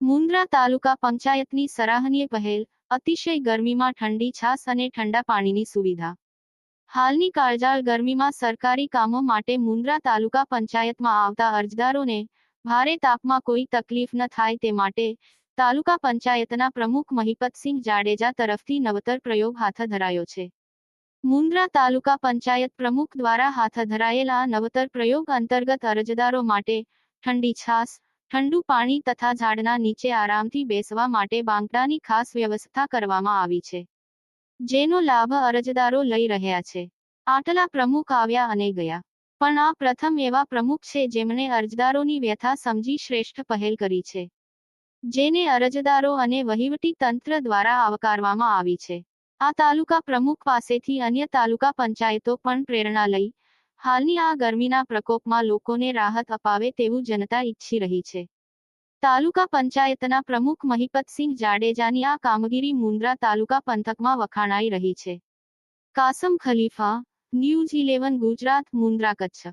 મુન્દ્રા તાલુકા પંચાયતની સરાહનીય પહેલ, અતિશય ગરમીમાં ઠંડી છાસ અને ઠંડા પાણીની સુવિધા. હાલની કાળજાળ ગરમીમાં સરકારી કામો માટે મુન્દ્રા તાલુકા પંચાયતમાં આવતા અરજદારોને ભારે તાપમાં કોઈ તકલીફ ન થાય તે માટે તાલુકા પંચાયતના પ્રમુખ મહિપતસિંહ જાડેજા તરફથી નવતર પ્રયોગ હાથ ધરાયો છે. મુન્દ્રા તાલુકા પંચાયત પ્રમુખ દ્વારા હાથ ધરાયેલા નવતર પ્રયોગ અંતર્ગત અરજદારો માટે ઠંડી છાસ, ઠંડુ પાણી તથા ઝાડના નીચે આરામથી બેસવા માટે બાંકડાની ખાસ વ્યવસ્થા કરવામાં આવી છે. જેનો લાભ અરજદારો લઈ રહ્યા છે. આટલા પ્રમુખ આવ્યા અને ગયા. પણ આ પ્રથમ એવા પ્રમુખ છે જેમણે અરજદારોની વ્યથા સમજી શ્રેષ્ઠ પહેલ કરી છે. જેને અરજદારો અને વહીવટી તંત્ર દ્વારા આવકારવામાં આવી છે. આ તાલુકા પ્રમુખ પાસેથી અન્ય તાલુકા પંચાયતો પણ પ્રેરણા લઈ, હાલની આ ગરમીના પ્રકોપમાં લોકોને રાહત અપાવે તેવું જનતા ઈચ્છી રહી છે. તાલુકા પંચાયતના પ્રમુખ મહિપતસિંહ જાડેજાની આ કામગીરી મુન્દ્રા તાલુકા પંથકમાં વખાણાઈ રહી છે. Kasam Khalifa, news eleven, Gujarat, Mundra Kutch.